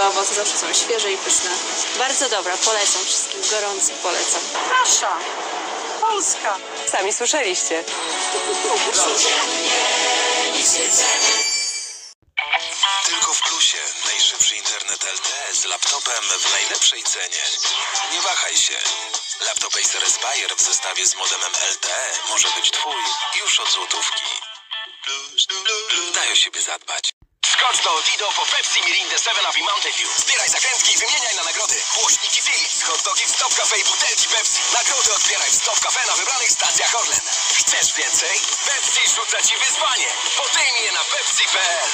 Owoce zawsze są świeże i pyszne. Bardzo dobra, polecam wszystkim, gorąco polecam. Nasza. Polska. Sami słyszeliście. Tylko w Plusie najszybszy internet LTE z laptopem w najlepszej cenie. Nie wahaj się. Laptop Acer Aspire w zestawie z modemem LTE może być twój już od złotówki. Daj o siebie zadbać. Skocz do Dido po Pepsi, Mirindę, 7up i Mountain Dew. Zbieraj zachętki i wymieniaj na nagrody. Głośniki Philips, hot dogi w Stop Cafe i butelki Pepsi. Nagrody odbieraj w Stop Cafe na wybranych stacjach Orlen. Chcesz więcej? Pepsi rzuca ci wyzwanie. Podejmij je na pepsi.pl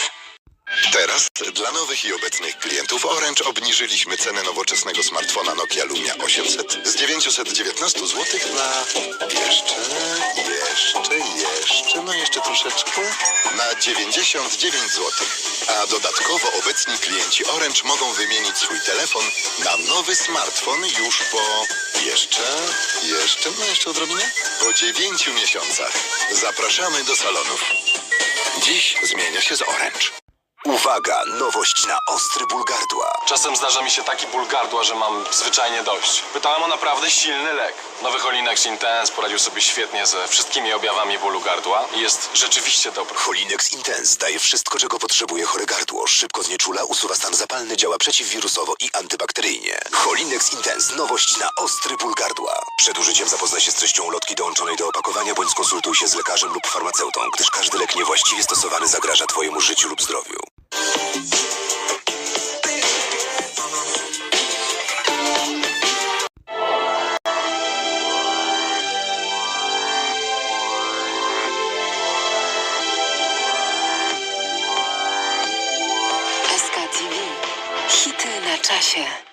Teraz dla nowych i obecnych klientów Orange obniżyliśmy cenę nowoczesnego smartfona Nokia Lumia 800 z 919 zł na jeszcze, jeszcze, jeszcze, troszeczkę, na 99 zł. A dodatkowo obecni klienci Orange mogą wymienić swój telefon na nowy smartfon już po jeszcze, jeszcze, no jeszcze odrobinę, po 9 miesiącach. Zapraszamy do salonów. Dziś zmienia się z Orange. Uwaga, nowość na ostry ból gardła. Czasem zdarza mi się taki ból gardła, że mam zwyczajnie dość. Pytałem o naprawdę silny lek. Nowy Holinex Intense poradził sobie świetnie ze wszystkimi objawami bólu gardła i jest rzeczywiście dobry. Holinex Intense daje wszystko, czego potrzebuje chore gardło. Szybko znieczula, usuwa stan zapalny, działa przeciwwirusowo i antybakteryjnie. Holinex Intense, nowość na ostry ból gardła. Przed użyciem zapoznaj się z treścią ulotki dołączonej do opakowania bądź skonsultuj się z lekarzem lub farmaceutą, gdyż każdy lek niewłaściwie stosowany zagraża Twojemu życiu lub zdrowiu. Hity na czasie.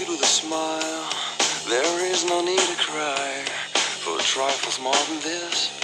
It with a smile. There is no need to cry for trifles more than this.